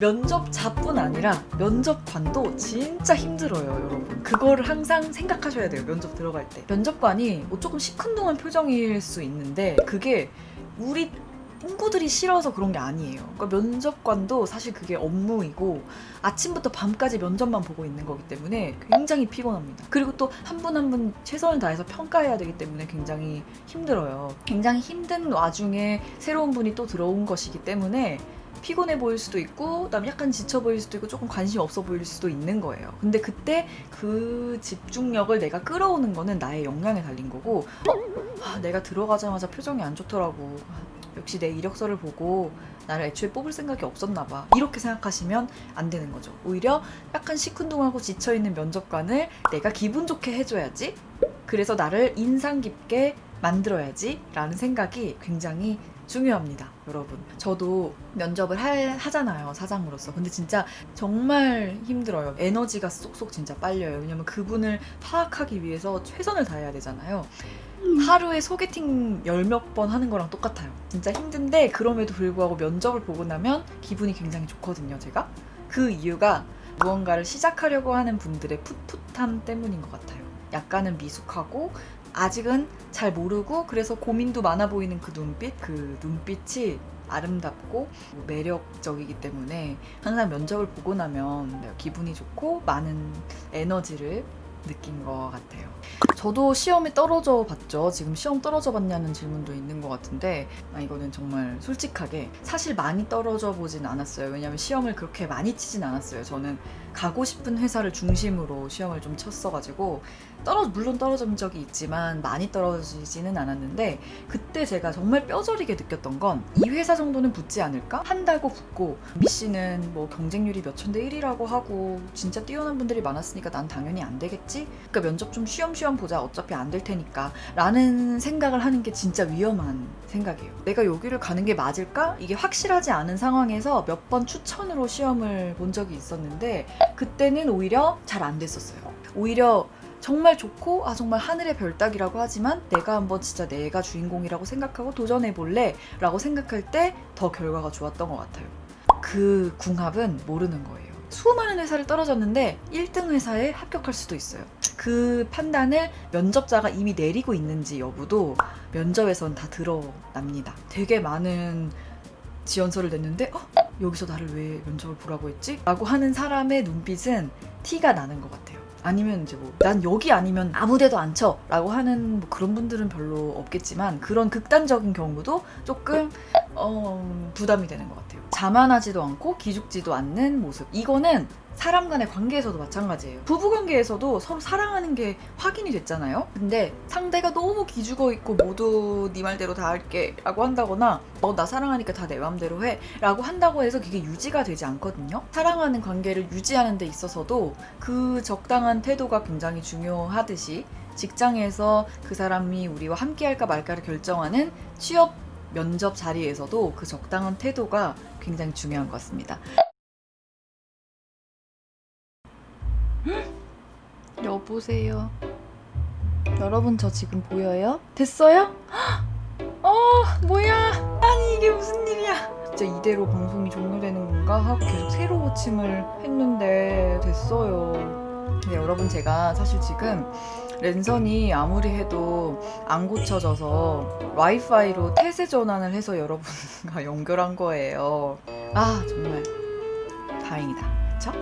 면접자뿐 아니라 면접관도 진짜 힘들어요, 여러분. 그거를 항상 생각하셔야 돼요, 면접 들어갈 때. 면접관이 뭐 조금 시큰둥한 표정일 수 있는데 그게 우리 친구들이 싫어서 그런 게 아니에요. 그러니까 면접관도 사실 그게 업무이고 아침부터 밤까지 면접만 보고 있는 거기 때문에 굉장히 피곤합니다. 그리고 또 한 분 한 분 최선을 다해서 평가해야 되기 때문에 굉장히 힘들어요. 굉장히 힘든 와중에 새로운 분이 또 들어온 것이기 때문에 피곤해 보일 수도 있고, 그다음에 약간 지쳐 보일 수도 있고, 조금 관심 없어 보일 수도 있는 거예요. 근데 그때 그 집중력을 내가 끌어오는 거는 나의 역량에 달린 거고, 어, 아, 내가 들어가자마자 표정이 안 좋더라고. 아, 역시 내 이력서를 보고 나를 애초에 뽑을 생각이 없었나 봐. 이렇게 생각하시면 안 되는 거죠. 오히려 약간 시큰둥하고 지쳐 있는 면접관을 내가 기분 좋게 해줘야지. 그래서 나를 인상 깊게 만들어야지. 라는 생각이 굉장히 중요합니다, 여러분. 저도 면접을 할, 하잖아요, 사장으로서. 근데 진짜 정말 힘들어요. 에너지가 쏙쏙 진짜 빨려요. 왜냐면 그분을 파악하기 위해서 최선을 다해야 되잖아요. 하루에 소개팅 열 몇 번 하는 거랑 똑같아요. 진짜 힘든데 그럼에도 불구하고 면접을 보고 나면 기분이 굉장히 좋거든요, 제가. 그 이유가 무언가를 시작하려고 하는 분들의 풋풋함 때문인 것 같아요. 약간은 미숙하고 아직은 잘 모르고 그래서 고민도 많아 보이는 그 눈빛, 그 눈빛이 아름답고 매력적이기 때문에 항상 면접을 보고 나면 기분이 좋고 많은 에너지를 느낀 것 같아요. 저도 시험에 떨어져 봤죠. 지금 시험 떨어져 봤냐는 질문도 있는 것 같은데 아, 이거는 정말 솔직하게 사실 많이 떨어져 보진 않았어요. 왜냐하면 시험을 그렇게 많이 치진 않았어요. 저는 가고 싶은 회사를 중심으로 시험을 좀 쳤어가지고 떨어 물론 떨어진 적이 있지만 많이 떨어지지는 않았는데 그때 제가 정말 뼈저리게 느꼈던 건 이 회사 정도는 붙지 않을까 한다고 붙고 미 씨는 뭐 경쟁률이 몇천 대 1이라고 하고 진짜 뛰어난 분들이 많았으니까 난 당연히 안 되겠지 그러니까 면접 좀 쉬엄쉬엄 보 자. 어차피 안 될 테니까. 라는 생각을 하는 게 진짜 위험한 생각이에요. 내가 여기를 가는 게 맞을까? 이게 확실하지 않은 상황에서 몇 번 추천으로 시험을 본 적이 있었는데 그때는 오히려 잘 안 됐었어요. 오히려 정말 좋고 아 정말 하늘의 별따기라고 하지만 내가 한번 진짜 내가 주인공이라고 생각하고 도전해 볼래? 라고 생각할 때 더 결과가 좋았던 것 같아요. 그 궁합은 모르는 거예요 수많은 회사를 떨어졌는데 1등 회사에 합격할 수도 있어요 그 판단을 면접자가 이미 내리고 있는지 여부도 면접에선 다 드러납니다 되게 많은 지원서를 냈는데 어? 여기서 나를 왜 면접을 보라고 했지? 라고 하는 사람의 눈빛은 티가 나는 것 같아요. 아니면 이제 뭐 난 여기 아니면 아무데도 안 쳐! 라고 하는 뭐 그런 분들은 별로 없겠지만 그런 극단적인 경우도 조금 어, 부담이 되는 것 같아요. 자만하지도 않고 기죽지도 않는 모습. 이거는 사람 간의 관계에서도 마찬가지예요. 부부 관계에서도 서로 사랑하는 게 확인이 됐잖아요. 근데 상대가 너무 기죽어 있고 모두 네 말대로 다 할게 라고 한다거나 너 나 사랑하니까 다 내 맘대로 해 라고 한다고 해서 그게 유지가 되지 않거든요. 사랑하는 관계를 유지하는 데 있어서도 그 적당한 태도가 굉장히 중요하듯이 직장에서 그 사람이 우리와 함께 할까 말까를 결정하는 취업 면접 자리에서도 그 적당한 태도가 굉장히 중요한 것 같습니다. 여보세요. 여러분 저 지금 보여요? 됐어요? 어 뭐야? 아니 이게 무슨 일이야? 진짜 이대로 방송이 종료되는 건가 하고 계속 새로 고침을 했는데 됐어요. 근데 여러분 제가 사실 지금 랜선이 아무리 해도 안 고쳐져서 와이파이로 태세 전환을 해서 여러분과 연결한 거예요. 아 정말 다행이다. 그쵸?